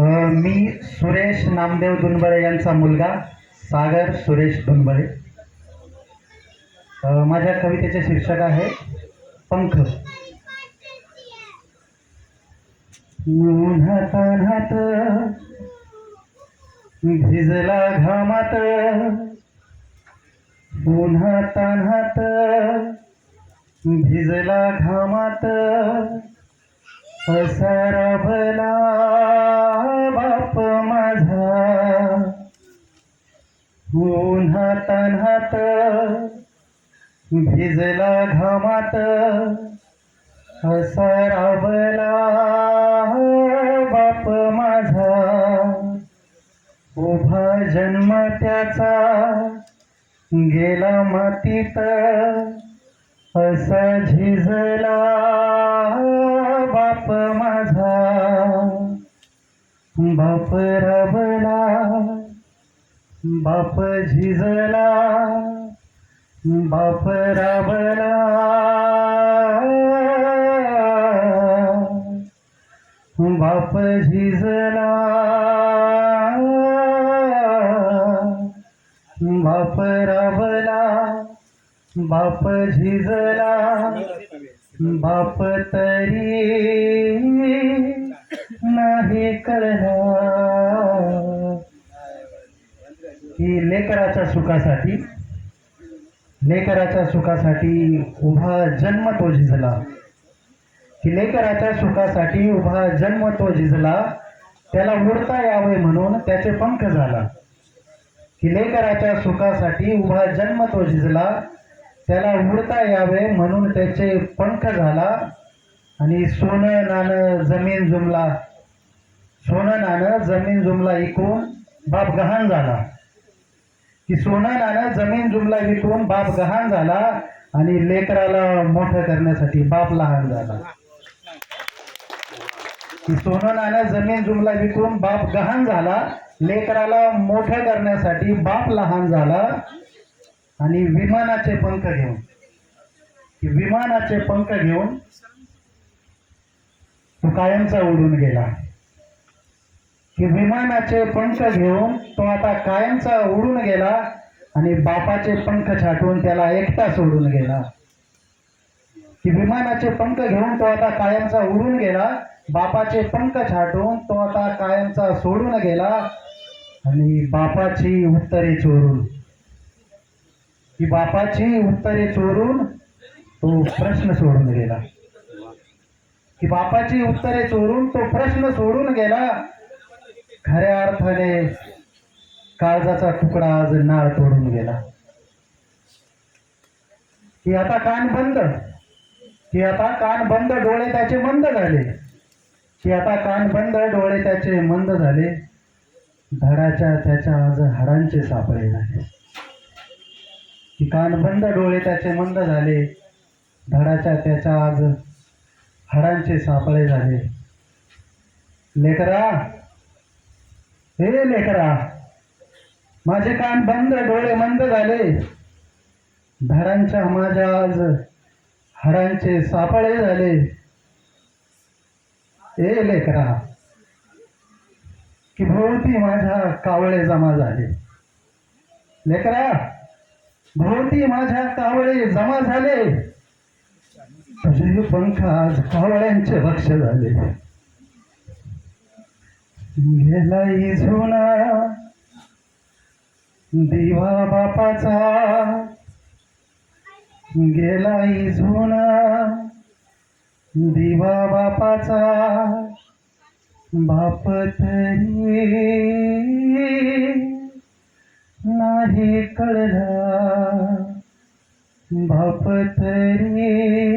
मी सुरेश नामदेव दुनबरे यांचा मुलगा सागर सुरेश दुनबरे माझ्या कवितेचे शीर्षक आहे पंख. उन्हात अनात भिजला घामात. उन्हात अनात भिजला घामात. पसरवला तन्हात भिजला घामात. राबला बाप माझा. उभा जन्म त्याचा गेला मातीत. असा झिजला बाप माझा. बाप रबला बाप झिजला बाप राबला. बाप झिजला बाप राबला. बाप झिजला बाप तरी नाही कळणार की लेकराच्या सुखासाठी लेकराच्या सुखासाठी उभा जन्म तो झिजला. की लेकराच्या सुखासाठी उभा जन्म तो झिजला त्याला उडता यावे म्हणून त्याचे पंख झाला. की लेकराच्या सुखासाठी उभा जन्म तो झिजला त्याला उडता यावे म्हणून त्याचे पंख झाला आणि सोनं नाणं जमीन जुमला. सोनं नाणं जमीन जुमला ऐकून बाप गहाण झाला. की सोनं नाणं जमीन जुमला विकून बाप गहाण झाला आणि लेकराला मोठं करण्यासाठी बाप लहान झाला. की सोनं नाणं जमीन जुमला विकून बाप गहाण झाला लेकराला मोठं करण्यासाठी बाप लहान झाला आणि विमानाचे पंख घेऊन विमानाचे पंख घेऊन तो कायमचा उडून गेला. की विमानाचे पंख घेऊन तो आता कायमचा उडून गेला आणि बापाचे पंख छाटून त्याला एकटा सोडून गेला. की विमानाचे पंख घेऊन तो आता कायमचा उडून गेला बापाचे पंख छाटून तो आता कायमचा सोडून गेला आणि बापाची उत्तरे चोरून. की बापाची उत्तरे चोरून तो प्रश्न सोडून गेला. की बापाची उत्तरे चोरून तो प्रश्न सोडून गेला खऱ्या अर्थाने काळजाचा तुकडा आज नाळ तोडून गेला. की आता कान बंद. की आता कान बंद डोळे त्याचे मंद झाले. की आता कान बंद डोळे त्याचे मंद झाले. धडाच्या त्याच्या आज हाडांचे सापळे झाले. की कान बंद डोळे त्याचे मंद झाले. धडाच्या त्याच्या आज हाडांचे सापळे झाले. लेकरा हे लेकरा माझे कान बंद डोळे मंद झाले. धडांच्या माझ्या आज हाडांचे सापळे झाले. ए लेकरा की भोवती माझ्या कावळे जमा झाले. लेकरा भोवती माझ्या कावळे जमा झाले. तुझे पंख आज कावळ्यांचे भक्ष झाले. गेला जुना दिवा बापाचा. गेलाई जुना दिवा बापाचा. बाप तरी नाही कळला. बाप तरी